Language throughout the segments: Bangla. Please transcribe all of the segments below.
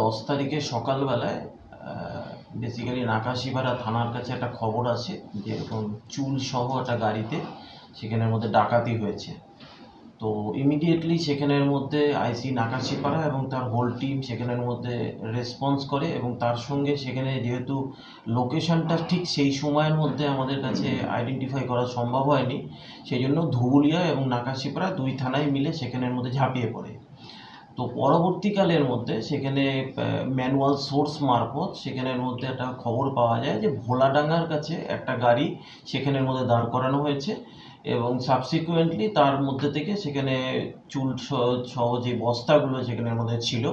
দশ তারিখে সকালবেলায় বেসিক্যালি নাকাশিপাড়া থানার কাছে একটা খবর আছে যে এরকম চুল সহ একটা গাড়িতে সেখানের মধ্যে ডাকাতি হয়েছে। তো ইমিডিয়েটলি সেখানের মধ্যে আইসি নাকাশিপাড়া এবং তার হোল টিম সেখানের মধ্যে রেসপন্স করে এবং তার সঙ্গে সেখানে যেহেতু লোকেশনটা ঠিক সেই সময়ের মধ্যে আমাদের কাছে আইডেন্টিফাই করা সম্ভব হয়নি সেই জন্য ধুবুলিয়া এবং নাকাশিপাড়া দুই থানায় মিলে সেখানের মধ্যে ঝাঁপিয়ে পড়ে। তো পরবর্তীকালের মধ্যে সেখানে ম্যানুয়াল সোর্স মারফত সেখানের মধ্যে একটা খবর পাওয়া যায় যে ভোলাডাঙ্গার কাছে একটা গাড়ি সেখানের মধ্যে দাঁড় করানো হয়েছে এবং সাবসিকুয়েন্টলি তার মধ্যে থেকে সেখানে চুল সহ যে বস্তাগুলো সেখানের মধ্যে ছিল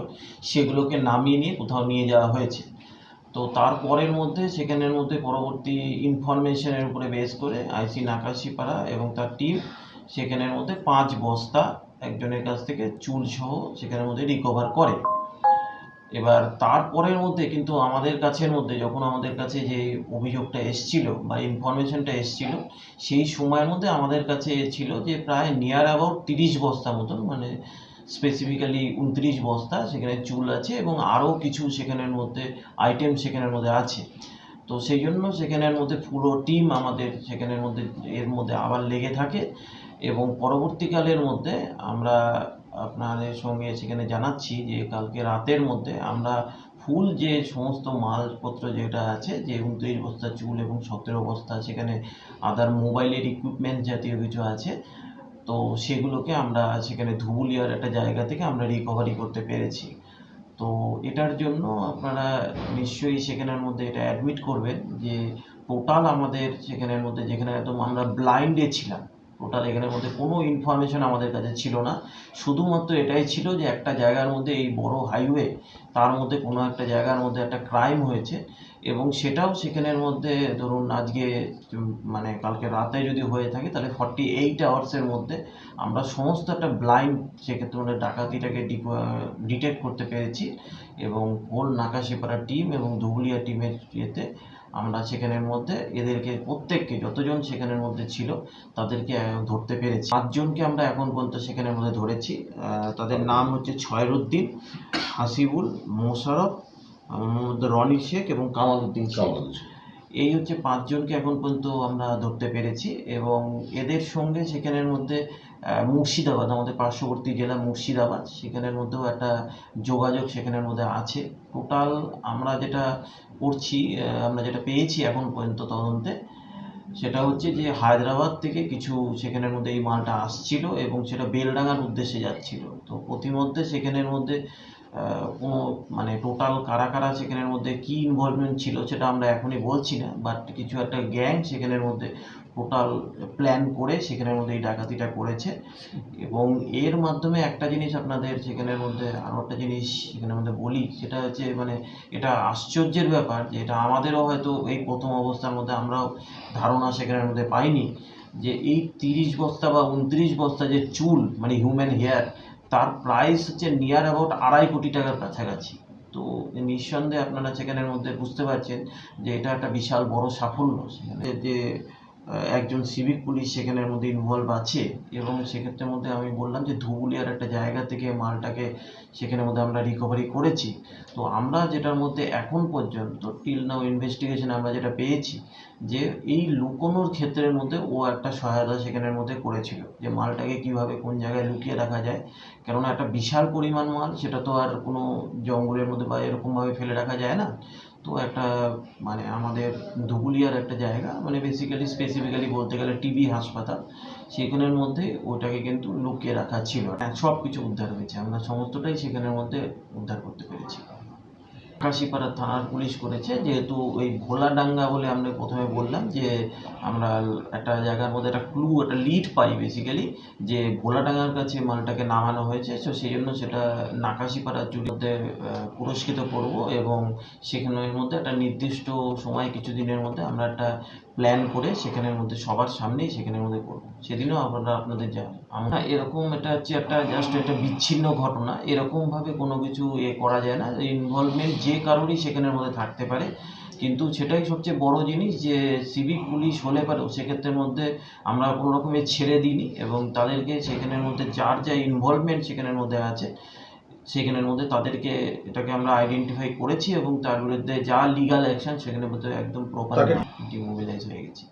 সেগুলোকে নামিয়ে নিয়ে কোথাও নিয়ে যাওয়া হয়েছে। তো তারপরের মধ্যে সেখানের মধ্যে পরবর্তী ইনফরমেশনের উপরে বেস করে আইসি নাকাশিপাড়া এবং তার টিম সেখানের মধ্যে পাঁচ বস্তা একজনের কাছ থেকে চুল সহ সেখানের মধ্যে রিকভার করে। এবার তারপরের মধ্যে কিন্তু আমাদের কাছের মধ্যে যখন আমাদের কাছে যে অভিযোগটা এসছিল বা ইনফরমেশনটা এসছিল, সেই সময়ের মধ্যে আমাদের কাছে ছিল যে প্রায় নিয়ার অ্যাবাউট তিরিশ বস্তা মতন মানে স্পেসিফিক্যালি উনত্রিশ বস্তা সেখানে চুল আছে এবং আরও কিছু সেখানের মধ্যে আইটেম সেখানের মধ্যে আছে। তো সেই জন্য সেখানের মধ্যে পুরো টিম আমাদের সেখানের মধ্যে, এর মধ্যে আবার লেগে থাকে। এবং পরবর্তীকালের মধ্যে আমরা আপনাদের সঙ্গে সেখানে জানাচ্ছি যে কালকে রাতের মধ্যে আমরা ফুল যে সমস্ত মালপত্র যেটা আছে, যে উনত্রিশ বস্তা চুল এবং সতেরো বস্তা সেখানে আদার মোবাইলের ইকুইপমেন্ট জাতীয় কিছু আছে, তো সেগুলোকে আমরা সেখানে ধুবুলিয়ার একটা জায়গা থেকে আমরা রিকভারি করতে পেরেছি। তো এটার জন্য আপনারা নিশ্চয়ই সেখানের মধ্যে এটা অ্যাডমিট করবেন যে টোটাল আমাদের সেখানের মধ্যে যেখানে একদম আমরা ব্লাইন্ডে ছিলাম টোটাল এখানের মধ্যে কোনো ইনফরমেশন আমাদের কাছে ছিল না। শুধুমাত্র এটাই ছিল যে একটা জায়গার মধ্যে এই বড় হাইওয়ে তার মধ্যে কোনো একটা জায়গার মধ্যে একটা ক্রাইম হয়েছে এবং সেটাও সেখানের মধ্যে ধরুন আজকে মানে কালকে রাতে যদি হয়ে থাকে, তাহলে ফর্টি এইট আওয়ার্সের মধ্যে আমরা সমস্ত একটা ব্লাইন্ড সেক্ষেত্রে মানে ডাকাতিটাকে ডিটেক্ট করতে পেরেছি এবং হোল নাকাশিপাড়া টিম এবং ধুবুলিয়া টিমের ইয়েতে আমরা সেখানের মধ্যে, এদেরকে প্রত্যেককে, যতজন সেখানের মধ্যে ছিল, তাদেরকে ধরতে পেরেছি। পাঁচজনকে আমরা এখন পর্যন্ত সেখানের মধ্যে ধরেছি। তাদের নাম হচ্ছে ছয়রুদ্দিন, হাসিবুল, মোশারফ রনি শেখ এবং কামাল উদ্দিন শেখ। এই হচ্ছে পাঁচজনকে এখন পর্যন্ত আমরা ধরতে পেরেছি এবং এদের সঙ্গে সেখানের মধ্যে মুর্শিদাবাদ, আমাদের পার্শ্ববর্তী জেলা মুর্শিদাবাদ, সেখানের মধ্যেও একটা যোগাযোগ সেখানের মধ্যে আছে। টোটাল আমরা যেটা করছি আমরা যেটা পেয়েছি এখন পর্যন্ত তদন্তে, সেটা হচ্ছে যে হায়দ্রাবাদ থেকে কিছু সেখানের মধ্যে এই মালটা আসছিল এবং সেটা বেলডাঙ্গার উদ্দেশ্যে যাচ্ছিল। তো প্রতিমধ্যে সেখানের মধ্যে কোনো মানে টোটাল কারা কারা সেখানের মধ্যে কি ইনভলভমেন্ট ছিল সেটা আমরা এখনই বলছি না বাট কিছু একটা গ্যাং সেখানের মধ্যে টোটাল প্ল্যান করে সেখানের মধ্যে এই ডাকাতিটা করেছে। এবং এর মাধ্যমে একটা জিনিস আপনাদের সেখানের মধ্যে আরও একটা জিনিস সেখানের মধ্যে বলি, সেটা হচ্ছে মানে এটা আশ্চর্যের ব্যাপার যে এটা আমাদেরও হয়তো এই প্রথম অবস্থার মধ্যে আমরাও ধারণা সেখানের মধ্যে পাইনি যে এই তিরিশ বস্তা বা উনত্রিশ বস্তা যে চুল মানে হিউম্যান হেয়ার তার প্রাইস হচ্ছে নিয়ার অ্যাবাউট আড়াই কোটি টাকার কাছাকাছি। তো নিঃসন্দেহে আপনারা সেখানের মধ্যে বুঝতে পারছেন যে এটা একটা বিশাল বড় সাফল্য। সেখানে যে একজন সিভিক পুলিশ সেখানের মধ্যে ইনভলভ আছে এবং সেক্ষেত্রের মধ্যে আমি বললাম যে ধুবুলিয়ার একটা জায়গা থেকে মালটাকে সেখানের মধ্যে আমরা রিকভারি করেছি। তো আমরা যেটার মধ্যে এখন পর্যন্ত টিল নাও ইনভেস্টিগেশন আমরা যেটা পেয়েছি যে এই লুকোনোর ক্ষেত্রের মধ্যে ও একটা সহায়তা সেখানের মধ্যে করেছিল যে মালটাকে কীভাবে কোন জায়গায় লুকিয়ে রাখা যায়। কেননা একটা বিশাল পরিমাণ মাল, সেটা তো আর কোনো জঙ্গলের মধ্যে বা এরকমভাবে ফেলে রাখা যায় না। তো একটা মানে আমাদের ধুবুলিয়ার একটা জায়গা মানে বেসিক্যালি স্পেসিফিক্যালি বলতে গেলে টিবি হাসপাতাল। সেখানের মধ্যে ওটাকে কিন্তু লুকিয়ে রাখা ছিল। সব কিছু উদ্ধার হয়েছে। আমরা সমস্তটাই সেখানের মধ্যে উদ্ধার করতে পেরেছি। কাশিপাড়া থানার পুলিশ করেছে, যেহেতু ওই ভোলাডাঙ্গা বলে আমরা প্রথমে বললাম যে আমরা একটা জায়গার মধ্যে একটা ক্লু একটা লিড পাই বেসিক্যালি যে ভোলাডাঙ্গার কাছে মালটাকে নামানো হয়েছে তো সেই জন্য সেটা নাকাশিপাড়া চুরিতে পুরস্কৃত করব এবং সেখানের মধ্যে একটা নির্দিষ্ট সময়, কিছু দিনের মধ্যে আমরা একটা প্ল্যান করে সেখানের মধ্যে সবার সামনেই সেখানের মধ্যে করব। সেদিনও আপনারা আপনাদের যা আমরা এরকম এটা হচ্ছে একটা জাস্ট একটা বিচ্ছিন্ন ঘটনা, এরকমভাবে কোনো কিছু এ করা যায় না। ইনভলভমেন্ট যে কারোরই সেখানের মধ্যে থাকতে পারে। কিন্তু সেটাই সবচেয়ে বড় জিনিস যে সিভিক পুলিশ হলে পারে সেক্ষেত্রের মধ্যে আমরা কোনো রকমে ছেড়ে দিইনি এবং তাদেরকে সেখানের মধ্যে যার যা ইনভলভমেন্ট সেখানের মধ্যে আছে সেখানের মধ্যে তাদেরকে এটাকে আমরা আইডেন্টিফাই করেছি এবং তার বিরুদ্ধে যা লিগাল অ্যাকশন সেখানের মধ্যে একদম প্রপার ডিমোবিলাইজ হয়ে গেছি।